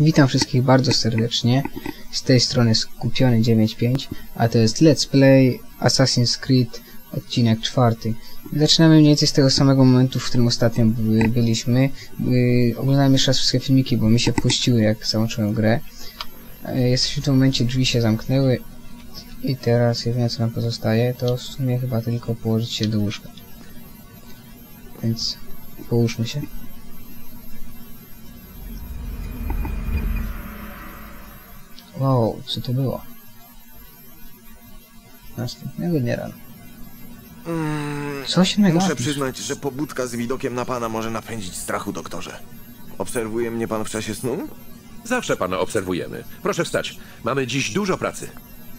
Witam wszystkich bardzo serdecznie. Z tej strony Skupiony 95, a to jest Let's Play Assassin's Creed odcinek czwarty. Zaczynamy mniej więcej z tego samego momentu, w którym ostatnio by, byliśmy. Yy, oglądałem jeszcze raz wszystkie filmiki, bo mi się puściły jak załączyłem grę. Yy, jesteśmy w tym momencie, drzwi się zamknęły i teraz jedyne co nam pozostaje to w sumie chyba tylko położyć się do łóżka. Więc połóżmy się. Wow, co to było? Następnego dnia rano. Mm, Co się nagadać? muszę przyznać, że pobudka z widokiem na pana może napędzić strachu, doktorze. Obserwuje mnie pan w czasie snu? Zawsze pana obserwujemy. Proszę wstać. Mamy dziś dużo pracy.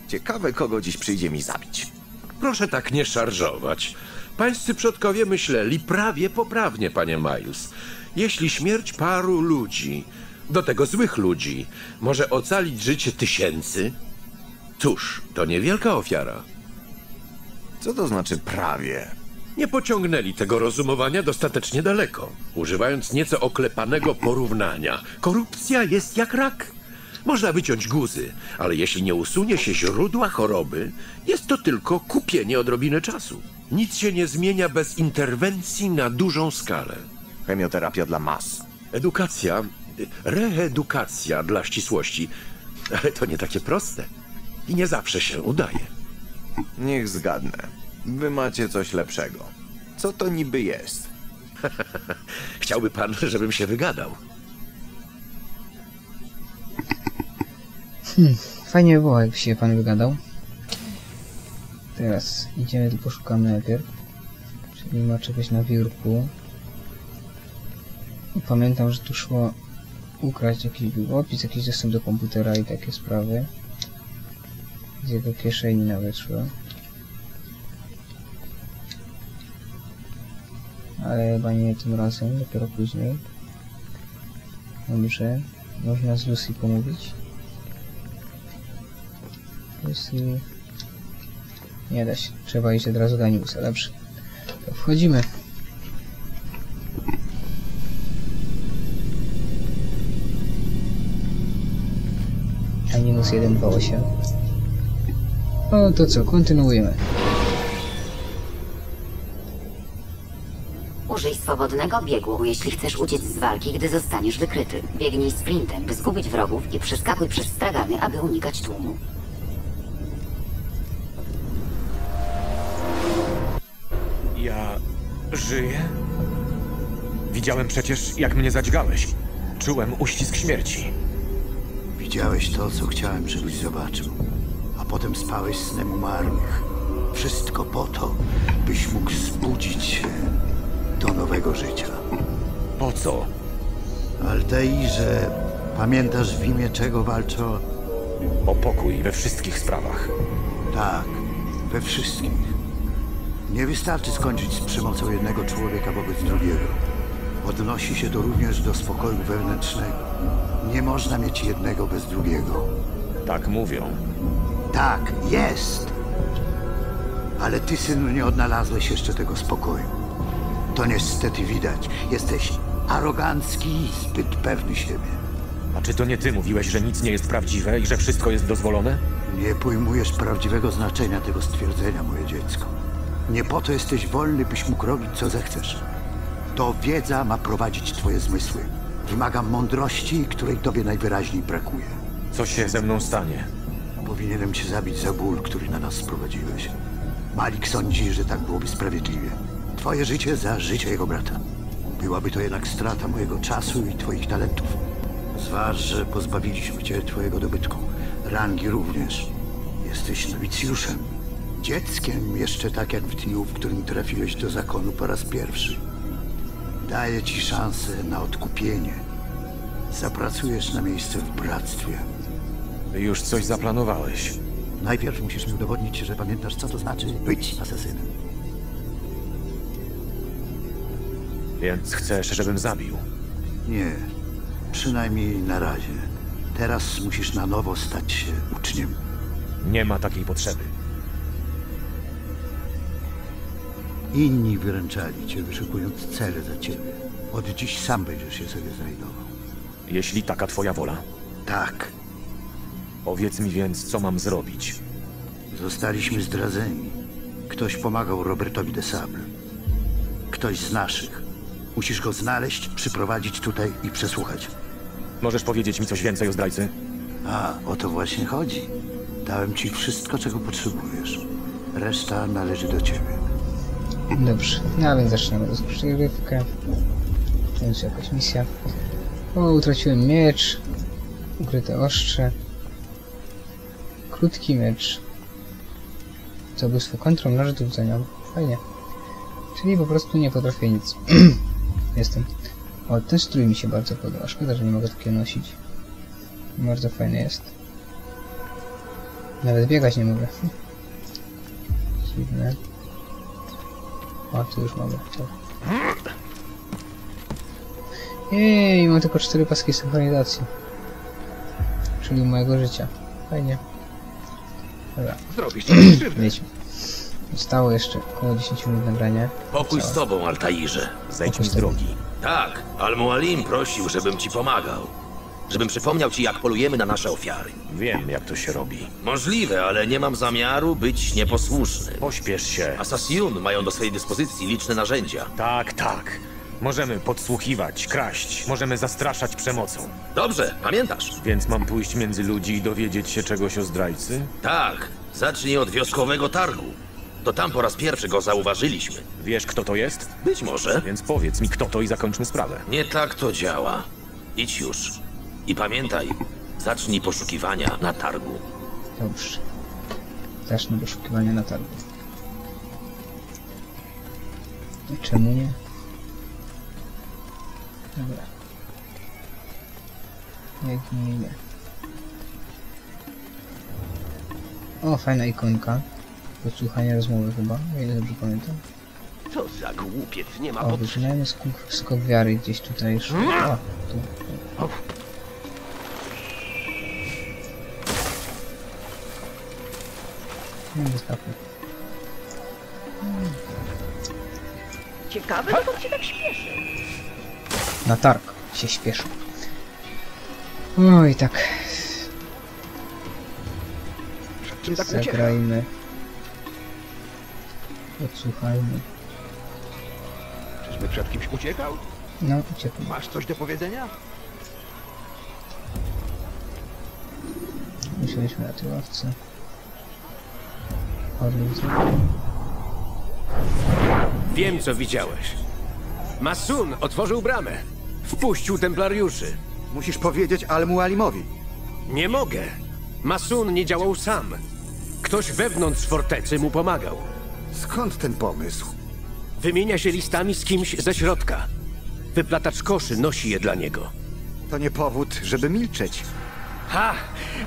Ciekawe, kogo dziś przyjdzie mi zabić. Proszę tak nie szarżować. Pańscy przodkowie myśleli prawie poprawnie, panie Miles. Jeśli śmierć paru ludzi, do tego złych ludzi, może ocalić życie tysięcy, cóż, to niewielka ofiara. Co to znaczy prawie? Nie pociągnęli tego rozumowania dostatecznie daleko, używając nieco oklepanego porównania. Korupcja jest jak rak. Można wyciąć guzy, ale jeśli nie usunie się źródła choroby, jest to tylko kupienie odrobiny czasu. Nic się nie zmienia bez interwencji na dużą skalę. Chemioterapia dla mas. Edukacja, reedukacja dla ścisłości, ale to nie takie proste i nie zawsze się udaje. Niech zgadnę. Wy macie coś lepszego. Co to niby jest? Chciałby pan, żebym się wygadał. Fajnie by było, jakby się pan wygadał. Teraz idziemy, tylko szukamy najpierw. Czyli ma czegoś na biurku. I pamiętam, że tu szło ukraść jakiś długopis, jakiś dostęp do komputera i takie sprawy. Z jego kieszeni nawet szło. Ale chyba nie tym razem, dopiero później. Dobrze, można z Lucy pomówić. Lucy... Nie da się, trzeba iść od razu do Animusa, dobrze. To wchodzimy. Animus 128. No to co, kontynuujemy. Użyj swobodnego biegu, jeśli chcesz uciec z walki, gdy zostaniesz wykryty. Biegnij sprintem, by zgubić wrogów i przeskakuj przez stragany, aby unikać tłumu. Ja żyję? Widziałem przecież, jak mnie zadźgałeś. Czułem uścisk śmierci. Widziałeś to, co chciałem, żebyś zobaczył. A potem spałeś snem umarłych. Wszystko po to, byś mógł zbudzić się do nowego życia. Po co? Altairze, pamiętasz w imię czego walczą? O pokój we wszystkich sprawach. Tak, we wszystkich. Nie wystarczy skończyć z przemocą jednego człowieka wobec drugiego. Odnosi się to również do spokoju wewnętrznego. Nie można mieć jednego bez drugiego. Tak mówią. Tak, jest. Ale ty, synu, nie odnalazłeś jeszcze tego spokoju. To niestety widać. Jesteś arogancki i zbyt pewny siebie. A czy to nie ty mówiłeś, że nic nie jest prawdziwe i że wszystko jest dozwolone? Nie pojmujesz prawdziwego znaczenia tego stwierdzenia, moje dziecko. Nie po to jesteś wolny, byś mógł robić, co zechcesz. To wiedza ma prowadzić twoje zmysły. Wymaga mądrości, której tobie najwyraźniej brakuje. Co się ze mną stanie? Powinienem cię zabić za ból, który na nas sprowadziłeś. Malik sądzi, że tak byłoby sprawiedliwie. Twoje życie za życie jego brata. Byłaby to jednak strata mojego czasu i twoich talentów. Zważ, że pozbawiliśmy cię twojego dobytku. Rangi również. Jesteś nowicjuszem. Dzieckiem jeszcze tak jak w dniu, w którym trafiłeś do zakonu po raz pierwszy. Daję ci szansę na odkupienie. Zapracujesz na miejsce w bractwie. Już coś zaplanowałeś. Najpierw musisz mi udowodnić, że pamiętasz, co to znaczy być asesynem. Więc chcesz, żebym zabił. Nie, przynajmniej na razie. Teraz musisz na nowo stać się uczniem. Nie ma takiej potrzeby. Inni wyręczali cię, wyszukując cele za ciebie. Od dziś sam będziesz się sobie znajdował. Jeśli taka twoja wola. Tak, Powiedz mi więc, co mam zrobić. zostaliśmy zdradzeni. Ktoś pomagał Robertowi de Sable. Ktoś z naszych. Musisz go znaleźć, przyprowadzić tutaj i przesłuchać. Możesz powiedzieć mi coś więcej o zdrajcy? A, o to właśnie chodzi. Dałem ci wszystko, czego potrzebujesz. Reszta należy do ciebie. Dobrze, no więc zaczynamy rozgrywkę. To jest jakaś misja. O, utraciłem miecz. Ukryte ostrze. Krótki miecz. Zabójstwo kontrą do rzucenia. Fajnie. Czyli po prostu nie potrafię nic. Jestem. O, ten strój mi się bardzo podoba. Szkoda, że nie mogę takiego nosić. Bardzo fajny jest. Nawet biegać nie mogę. Dziwne. O, tu już mogę. Tak. Jej, mam tylko cztery paski synchronizacji. Czyli mojego życia. Fajnie. Dobra, Zrobisz wiedźmy. Zostało jeszcze około 10 minut nagrania. Pokój z tobą, Altairze. Zejdź mi z drogi. Tak, Al-Mualim prosił, żebym ci pomagał. Żebym przypomniał ci, jak polujemy na nasze ofiary. Wiem, jak to się robi. Możliwe, ale nie mam zamiaru być nieposłuszny. Pośpiesz się. Asasjun mają do swojej dyspozycji liczne narzędzia. Tak, tak. Możemy podsłuchiwać, kraść, możemy zastraszać przemocą. Dobrze, pamiętasz? Więc mam pójść między ludzi i dowiedzieć się czegoś o zdrajcy? Tak, zacznij od wioskowego targu. To tam po raz pierwszy go zauważyliśmy. Wiesz, kto to jest? Być może. Więc powiedz mi, kto to i zakończmy sprawę. Nie tak to działa. Idź już. I pamiętaj, zacznij poszukiwania na targu. Dobrze. Zacznę poszukiwania na targu. Czemu nie? Dobra. Jak nie, nie. O, fajna ikonka. Podsłuchanie rozmowy chyba, o ile dobrze pamiętam. Co za głupiec, nie ma O, potrzeby. wycinajmy skok, skok wiary gdzieś tutaj już. O, tu. Nie wyskakuj. Ciekawe, dokąd się tak śpieszy. Na targ się śpieszy. Oj, tak. Przed czym tak ucieka? Zagrajmy. Odsłuchajmy. Czyżby przed kimś uciekał? No, uciekł. Masz coś do powiedzenia? Usiądźmy na. Orlik Wiem, co widziałeś. Masun otworzył bramę. Wpuścił templariuszy. Musisz powiedzieć Al-Mualimowi. Nie mogę. Masun nie działał sam. Ktoś wewnątrz fortecy mu pomagał. Skąd ten pomysł? Wymienia się listami z kimś ze środka. Wyplatacz koszy nosi je dla niego. To nie powód, żeby milczeć. Ha!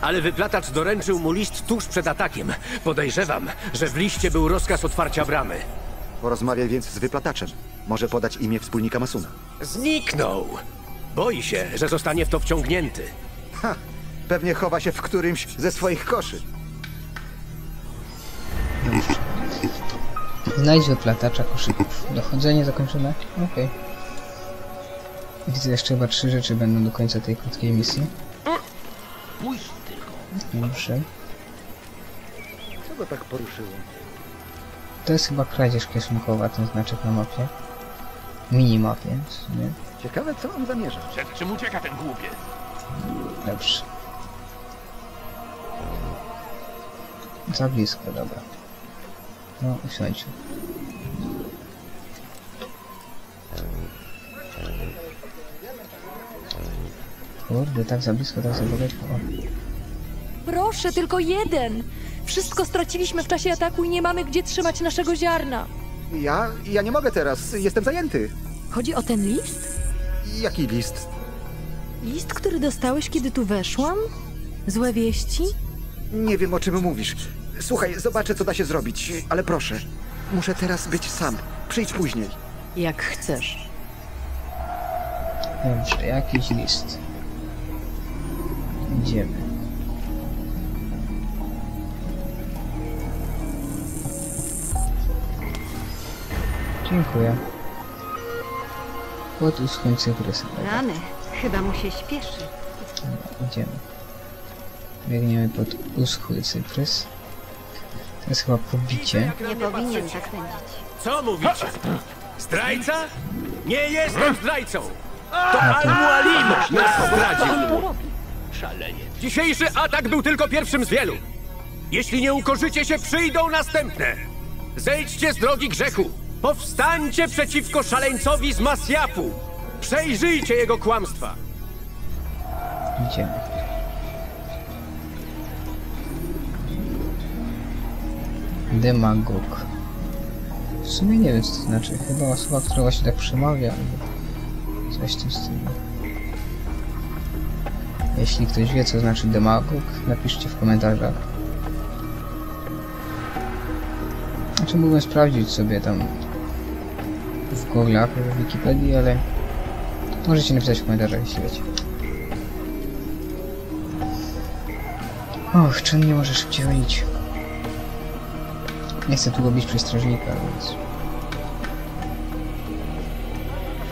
Ale wyplatacz doręczył mu list tuż przed atakiem. Podejrzewam, że w liście był rozkaz otwarcia bramy. Porozmawiaj więc z wyplataczem. Może podać imię wspólnika Masuna. Zniknął! Boi się, że zostanie w to wciągnięty. Ha! Pewnie chowa się w którymś ze swoich koszy. Znajdź wyplatacza koszyków. Dochodzenie zakończone? Okej. Widzę jeszcze chyba trzy rzeczy będą do końca tej krótkiej misji. Pójdź tylko. Dobrze. Co go tak poruszyło? To jest chyba kradzież kieszonkowa, ten znaczek na mapie. Minimapie, w sumie. Ciekawe, co on zamierza. Przed czym ucieka ten głupiec? Dobrze. Za blisko, dobra. No, usiądź. Kurde, tak za blisko, tak za daleko. Proszę, tylko jeden. Wszystko straciliśmy w czasie ataku i nie mamy gdzie trzymać naszego ziarna. Ja? Ja nie mogę teraz. Jestem zajęty. Chodzi o ten list? Jaki list? List, który dostałeś, kiedy tu weszłam? Złe wieści? Nie wiem, o czym mówisz. Słuchaj, zobaczę, co da się zrobić, ale proszę. Muszę teraz być sam. Przyjdź później. Jak chcesz. Dobrze, jakiś list. Idziemy. Dziękuję. Pod uschłym cyprysem. Rany. Chyba mu się śpieszy. Idziemy. Biegniemy pod uschły cyprys. To jest chyba pobicie. Nie powinien tak pędzić. Co mówicie? Zdrajca? Nie jestem zdrajcą! To to- Al-Mualim nas zdradził! Dzisiejszy atak był tylko pierwszym z wielu. Jeśli nie ukorzycie się, przyjdą następne. Zejdźcie z drogi grzechu. Powstańcie przeciwko szaleńcowi z Masjapu. Przejrzyjcie jego kłamstwa. Idziemy. Demagog. W sumie nie wiem co to znaczy. Chyba osoba, która właśnie tak przemawia coś w tym stylu. Jeśli ktoś wie co znaczy demagog, napiszcie w komentarzach. Znaczy mógłbym sprawdzić sobie tam w Google'ach, w Wikipedii, ale możecie napisać w komentarzach jeśli wiecie. Och, czym nie może szybciej chodzić? Nie chcę tu go bić przez strażnika, więc...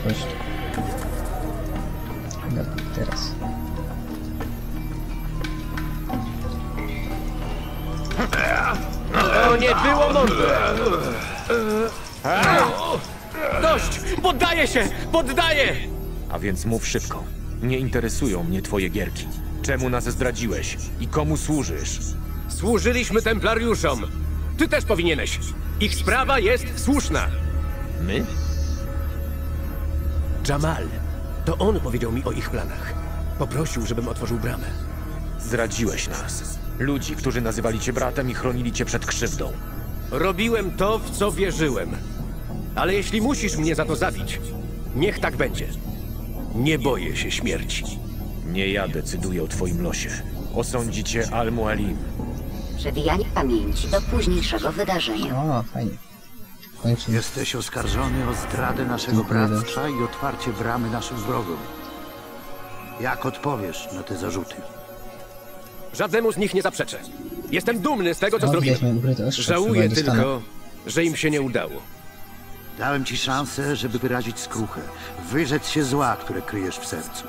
Chodź tu. Dobra, teraz. Nie było mądre. Dość! Poddaję się! Poddaję! A więc mów szybko. Nie interesują mnie twoje gierki. Czemu nas zdradziłeś i komu służysz? Służyliśmy templariuszom. Ty też powinieneś. Ich sprawa jest słuszna. My? Jamal. To on powiedział mi o ich planach. Poprosił, żebym otworzył bramę. Zdradziłeś nas. Ludzi, którzy nazywali cię bratem i chronili cię przed krzywdą. Robiłem to, w co wierzyłem. Ale jeśli musisz mnie za to zabić, niech tak będzie. Nie boję się śmierci. Nie ja decyduję o twoim losie. Osądzi cię Al-Mualim. Przewijanie pamięci do późniejszego wydarzenia. O, fajnie. W końcu Jesteś oskarżony o zdradę naszego Dziękuję bractwa i otwarcie bramy naszym wrogom. Jak odpowiesz na te zarzuty? Żadnemu z nich nie zaprzeczę. Jestem dumny z tego, co zrobiłem. chyba Żałuję tylko, że im się nie udało. Dałem ci szansę, żeby wyrazić skruchę, wyrzec się zła, które kryjesz w sercu.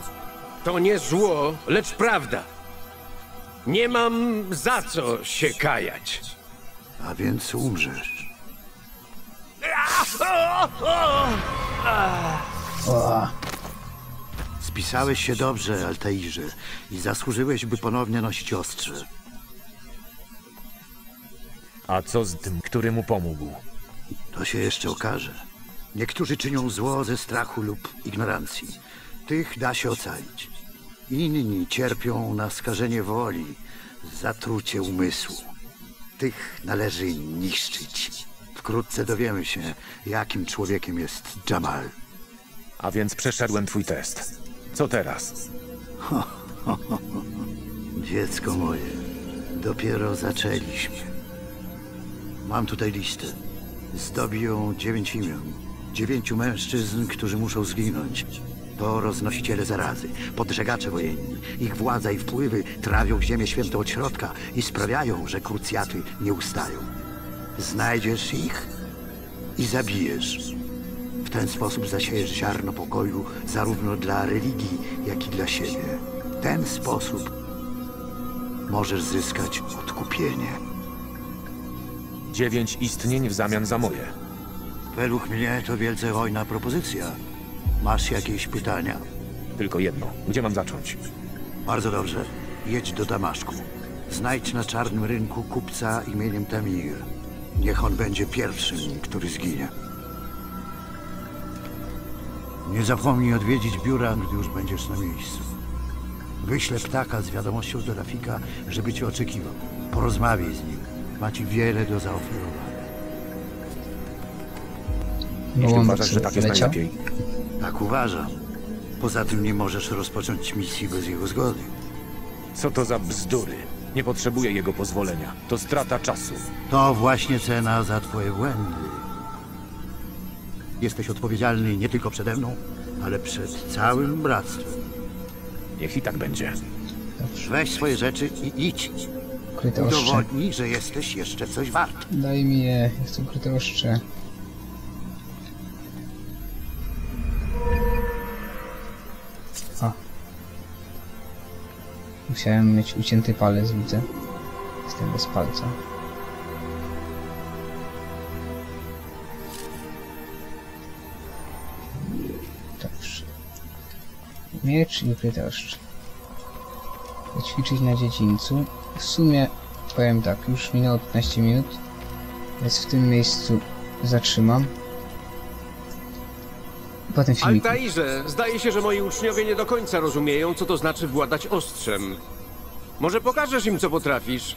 To nie zło, lecz prawda. Nie mam za co się kajać. A więc umrzesz. O, Spisałeś się dobrze, Altairze, i zasłużyłeś, by ponownie nosić ostrze. A co z tym, który mu pomógł? To się jeszcze okaże. Niektórzy czynią zło ze strachu lub ignorancji. Tych da się ocalić. Inni cierpią na skażenie woli, zatrucie umysłu. Tych należy niszczyć. Wkrótce dowiemy się, jakim człowiekiem jest Jamal. A więc przeszedłem twój test. Co teraz? Dziecko moje, dopiero zaczęliśmy. Mam tutaj listę. Zdobi ją dziewięć imion. Dziewięciu mężczyzn, którzy muszą zginąć. To roznosiciele zarazy, podżegacze wojenni. Ich władza i wpływy trawią ziemię świętą od środka i sprawiają, że krucjaty nie ustają. Znajdziesz ich i zabijesz. W ten sposób zasiejesz ziarno pokoju zarówno dla religii, jak i dla siebie. W ten sposób możesz zyskać odkupienie. Dziewięć istnień w zamian za moje. Według mnie to wielce hojna propozycja. Masz jakieś pytania? Tylko jedno. Gdzie mam zacząć? Bardzo dobrze. Jedź do Damaszku. Znajdź na czarnym rynku kupca imieniem Tamir. Niech on będzie pierwszym, który zginie. Nie zapomnij odwiedzić biura, gdy już będziesz na miejscu. Wyślę ptaka z wiadomością do Rafika, żeby cię oczekiwał. Porozmawiaj z nim. Ma ci wiele do zaoferowania. Jeśli Gołąbek uważasz, że tak jest leciał. najlepiej. Tak uważam. Poza tym nie możesz rozpocząć misji bez jego zgody. Co to za bzdury? Nie potrzebuję jego pozwolenia. To strata czasu. To właśnie cena za twoje błędy. Jesteś odpowiedzialny nie tylko przede mną, ale przed całym bractwem. Niech i tak będzie. Weź swoje rzeczy i idź. ukryte. Udowodnij, że jesteś jeszcze coś wart. Daj mi je, chcę ukryte ostrze. O, Musiałem mieć ucięty palec, widzę. Jestem bez palca. Miecz i ostrze. Ćwiczyć na dziedzińcu. W sumie, powiem tak, już minęło 15 minut, więc w tym miejscu zatrzymam. Potem filmik. Altairze, zdaje się, że moi uczniowie nie do końca rozumieją, co to znaczy władać ostrzem. Może pokażesz im, co potrafisz?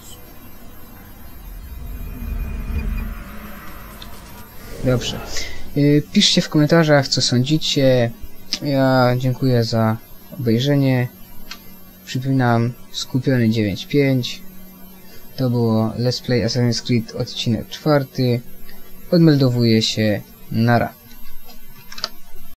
Dobrze. Y, Piszcie w komentarzach, co sądzicie. Ja dziękuję za obejrzenie. Przypominam, skupiony 9.5. To było Let's Play Assassin's Creed odcinek czwarty. Odmeldowuję się. Nara.